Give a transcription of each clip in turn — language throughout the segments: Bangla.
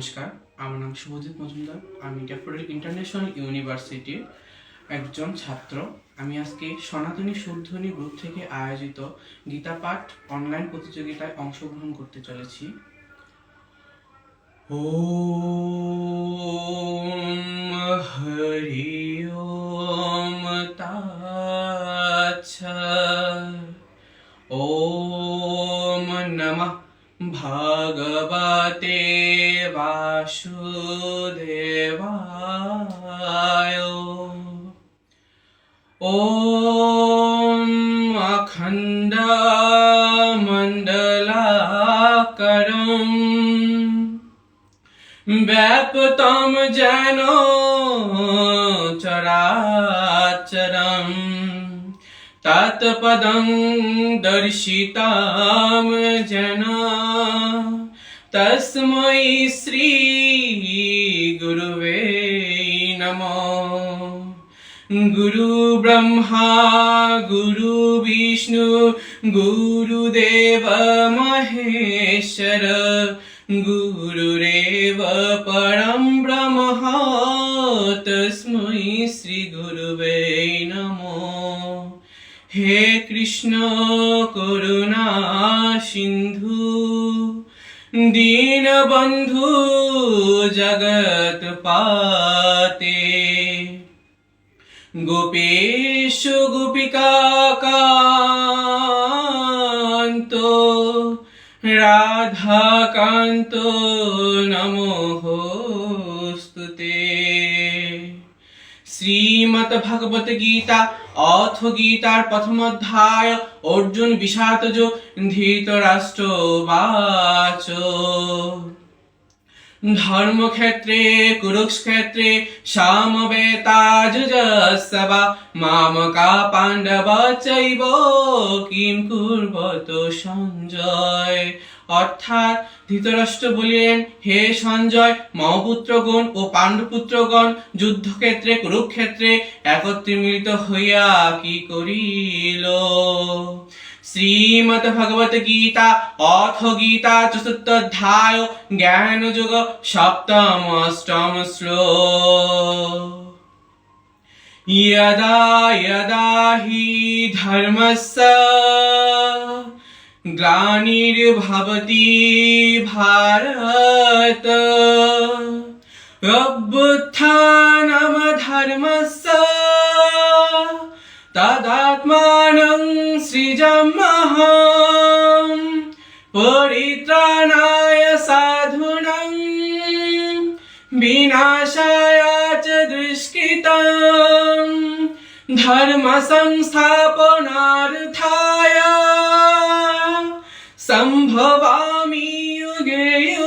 নমস্কার, আমার নাম শুভজিৎ মজুমদার। আমি ড্যাফোডিল ইন্টারন্যাশনাল ইউনিভার্সিটির একজন ছাত্র। আমি আজকে সনাতনী শুদ্ধনি গ্রুপ থেকে আয়োজিত গীতা পাঠ অনলাইন প্রতিযোগিতায় অংশগ্রহণ করতে চলেছি। ও হরি ওম তাচ্ছা। ওম वासुदेवाय ॐ अखण्डमण्डलाकरम् व्याप्तं जेन चराचरम् तत्पदं दर्शितां जन তস্মৈ শ্রী গুরুবে নম গুরু ব্রহ্মা গুরু বিষ্ণু গুরুদেব মহেশ্বর গুরুরেব পরম ব্রহ্ম তস্মৈ শ্রী গুরুবে নমো হে কৃষ্ণ করুণা সিন্ধু দীনবন্ধু জগৎ পাতে। গোপেশ গোপিকা কান্ত রাধাকান্ত নমোস্তুতে শ্রীমদ ভগবত গীতা অথ গীতার প্রথম অধ্যায় অর্জুন বিষাদজ ধৃতরাষ্ট্র বাচ ধর্মক্ষেত্রে কুরুক্ষেত্রে সামবেতাজসবা মামকা পাণ্ডব চৈব কিম কুর্বত সঞ্জয় অর্থাৎ ধৃতরাষ্ট্র বলিলেন হে সঞ্জয় মমপুত্রগণ ও পাণ্ডুপুত্রগণ যুদ্ধক্ষেত্রে, কুরুক্ষেত্রে একত্রে মিলিত হইয়া কি করিল? श्रीमद भगवत गीता अथ गीता चतुर्थाय ज्ञान युग सप्तम अष्टम श्लो यदा यदा हि धर्मस्य ग्लानिर्भवति भारत अभ्युत्थानमधर्मस्य तदात्मा জমহম পরিত্রাণায় সাধুনং বিনাশায় চ দৃষ্কৃতম ধর্ম সংস্থাপনার্থায় সম্ভবামি যুগে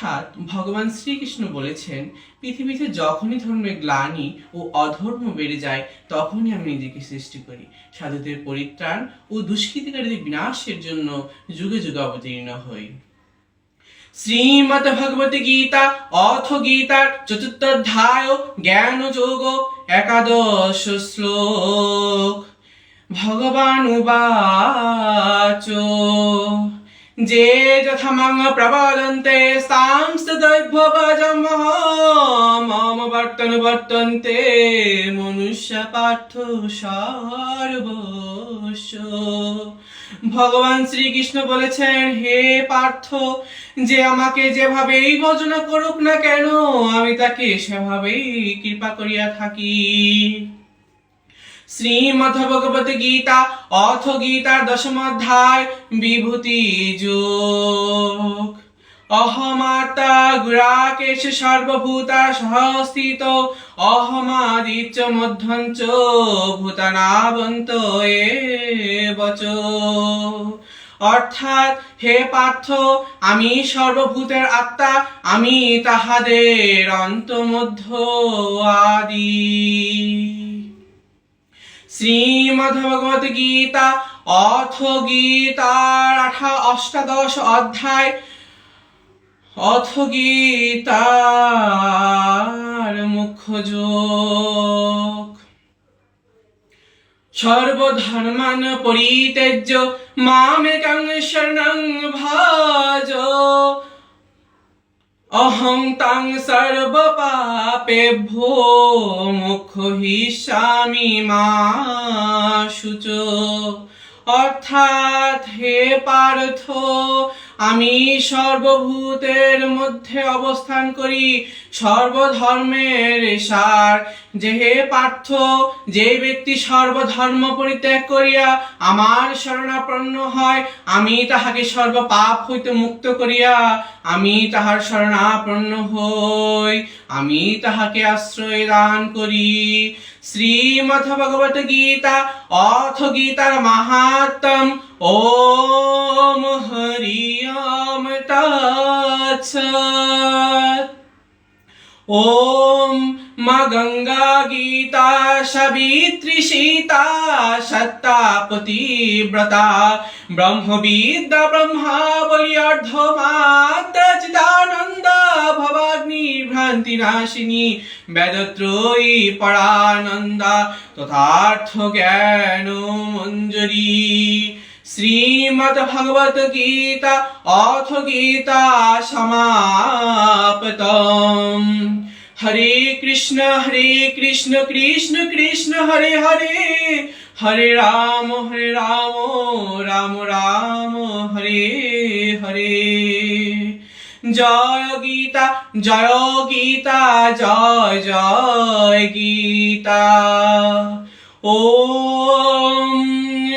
অর্থাৎ ভগবান শ্রীকৃষ্ণ বলেছেন, পৃথিবীতে যখনই ধর্মের গ্লানি ও অধর্ম বেড়ে যায়, তখনই আমি নিজেকে সৃষ্টি করি। সাধুদের পরিত্রাণ ও দুষ্কৃতিকারীদের বিনাশের জন্য যুগে যুগে অবতীর্ণ হই। শ্রীমদ ভগবত গীতা, অথ গীতার চতুর্থোধ্যায়, জ্ঞান যোগ, একাদশ শ্লোক। ভগবান উবাচ। যে যথা মাং প্রবদন্তে সাংস্তদৈভবজম মম বর্তন বর্তন্তে মনুষ্য পার্থ সর্বস্ব। ভগবান শ্রীকৃষ্ণ বলেছেন, হে পার্থ, যে আমাকে যেভাবেই ভজনা করুক না কেন, আমি তাকে সেভাবেই কৃপা করিয়া থাকি। শ্রীমদ ভগবত গীতা, অথ গীতার দশম অধ্যায়, বিভূতি যোগ। অহমাতা গুরাকেশ সর্বভূতা সহস্থিত, অহমাদিচ্য মধ্যঞ্চ ভূতানাবন্ত বচ অর্থাৎ হে পার্থ, আমি সর্বভূতের আত্মা, আমি তাহাদের অন্তমধ্য আদি। শ্রীমদ ভগবত গীতা অথ গীতার আঠা অষ্টাদশ অধ্যায়। অথ গীতার মুখ্য যোগ। সর্বধর্মান পরিত্যজ্য মামেকং শরণং ভাজ। অহং তাং সর্বপাপেভ্যো মুখ হিসামি মা শুচ অর্থাৎ হে পার্থ আমি সর্বভূতের মধ্যে অবস্থান করি, সর্বধর্মের সার। যে হে পার্থ, যে ব্যক্তি সর্বধর্ম পরিত্যাগ করিয়া আমার শরণাপন্ন হয়, আমি তাহাকে সর্ব পাপ হইতে মুক্ত করিয়া, আমি তাহার শরণাপন্ন হই, আমি তাহাকে আশ্রয় দান করি। শ্রীমথ ভগবত গীতা অথ গীতার মাহাত্ম ওম হরি ওম ॐ मा गङ्गा गीता सवित्री सीता सत्ता पतिव्रता ब्रह्मविद्या ब्रह्मावली अर्धमात्रचिदानन्द भवाग्नि भ्रान्तिनाशिनी वेदत्रयी परानन्दा तथार्थ ज्ञान मञ्जरी শ্রীমদ গীতা অথ গীতা সমাপতম। হরে কৃষ্ণ হরে কৃষ্ণ কৃষ্ণ কৃষ্ণ, হরে হরে। হরে রাম হরে রাম রাম রাম, হরে হরে। জয় গীতা জয় গীতা, জয় জয় গীতা। ওম